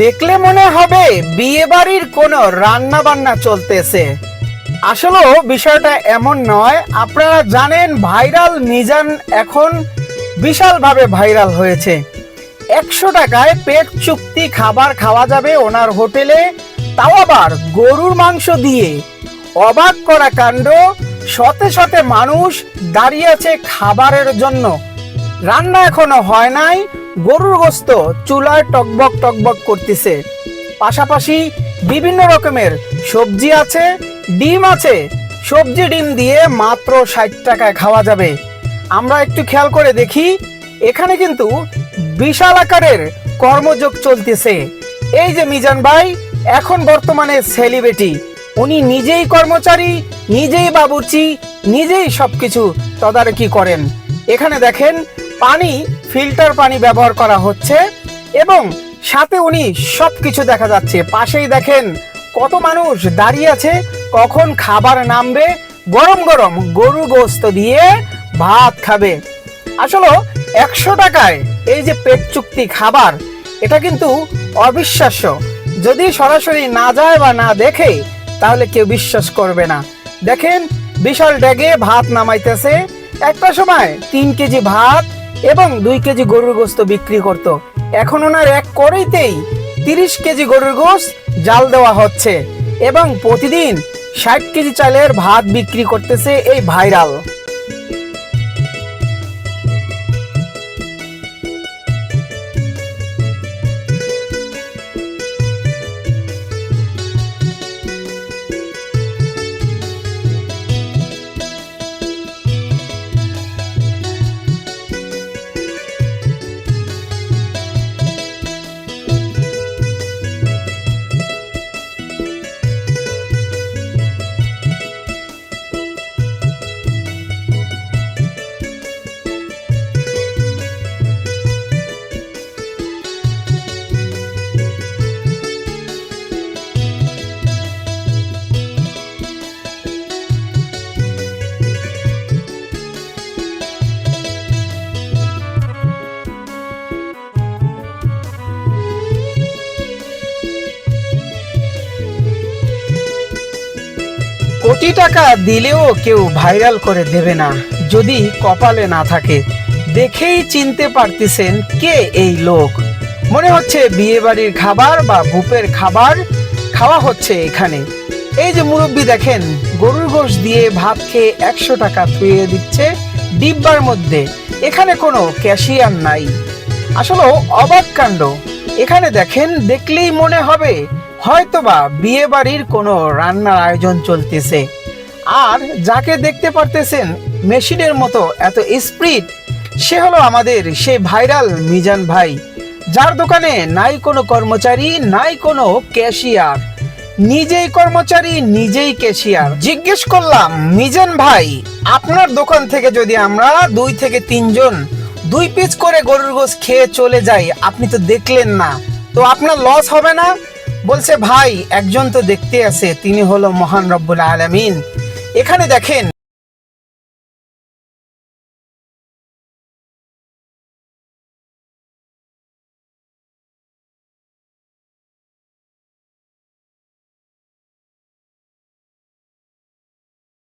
দেখলে মনে হবে বিয়ে বাড়ির কোনো রান্না বান্না চলতেছে। আসলে বিষয়টা এমন নয়, আপনারা জানেন ভাইরাল মিজান এখন বিশালভাবে ভাইরাল হয়েছে। একশো টাকায় পেট চুক্তি খাবার খাওয়া যাবে ওনার হোটেলে, তাও আবার গরুর মাংস দিয়ে। অবাক করা কাণ্ড, শতে শতে মানুষ দাঁড়িয়ে আছে খাবারের জন্য। রান্না এখনও হয় নাই গরুর গোস্ত চুলায় টকবক টকবক করতেছে। পাশাপাশি বিভিন্ন রকমের সবজি আছে, ডিম আছে। সবজি ডিম দিয়ে মাত্র ষাট টাকায় খাওয়া যাবে। আমরা একটু খেয়াল করে দেখি, এখানে কিন্তু বিশাল আকারের কর্মযোগ চলতেছে। এই যে মিজান ভাই, এখন বর্তমানে সেলিব্রিটি। উনি নিজেই কর্মচারী, নিজেই বাবুর্চি, নিজেই সবকিছু তদারকি করেন। এখানে দেখেন, পানি ফিল্টার পানি ব্যবহার করা হচ্ছে এবং সাথে উনি সব কিছু দেখা যাচ্ছে। পাশেই দেখেন কত মানুষ দাঁড়িয়ে আছে, কখন খাবার নামবে, গরম গরম গরু গোস্ত দিয়ে ভাত খাবে। আসলে একশো টাকায় এই যে পেট চুক্তি খাবার, এটা কিন্তু অবিশ্বাস্য। যদি সরাসরি না যায় বা না দেখে, তাহলে কেউ বিশ্বাস করবে না। দেখেন, বিশাল ড্যাগে ভাত নামাইতেছে। একটা সময় তিন কেজি ভাত এবং দুই কেজি গরুর গোস্ত বিক্রি করত। এখন ওনার এক করেইতেই তিরিশ কেজি গরুর গোস্ত জাল দেওয়া হচ্ছে এবং প্রতিদিন ষাট কেজি চালের ভাত বিক্রি করতেছে এই ভাইরাল। কোটি টাকা দিলেও কেউ ভাইরাল করে দেবে না, যদি কপালে না থাকে। দেখেই চিনতে পারতেছেন কে এই লোক। মনে হচ্ছে বিয়ে বাড়ির খাবার বা ভূপের খাবার খাওয়া হচ্ছে এখানে। এই যে মুরব্বী দেখেন, গরুর গোশ দিয়ে ভাত খেয়ে একশো টাকা থুয়ে দিচ্ছে ডিব্বার মধ্যে। এখানে কোনো ক্যাশিয়ার নাই। আসলে অবাক কাণ্ড। এখানে দেখেন, দেখলেই মনে হবে হয়তোবা বিয়ে বাড়ির কোনো রান্নার আয়োজন চলতেছে। আর যাকে দেখতে পারতেছেন, মেশিনের মতো এত স্পিড, সে হলো আমাদের সে ভাইরাল মিজান ভাই। যার দোকানে নাই কোনো কর্মচারী, নাই কোনো ক্যাশিয়ার। নিজেই কর্মচারী, নিজেই ক্যাশিয়ার। জিজ্ঞেস করলাম, মিজান ভাই, আপনার দোকান থেকে যদি আমরা দুই থেকে তিনজন দুই পিস করে গরুর গোস খেয়ে চলে যায় আপনি তো দেখলেন না। তো আপনার লস হবে না? বলছে, ভাই, একজন তো দেখতে আছে, তিনি হলো মহান রব্বুল আলমিন। এখানে দেখেন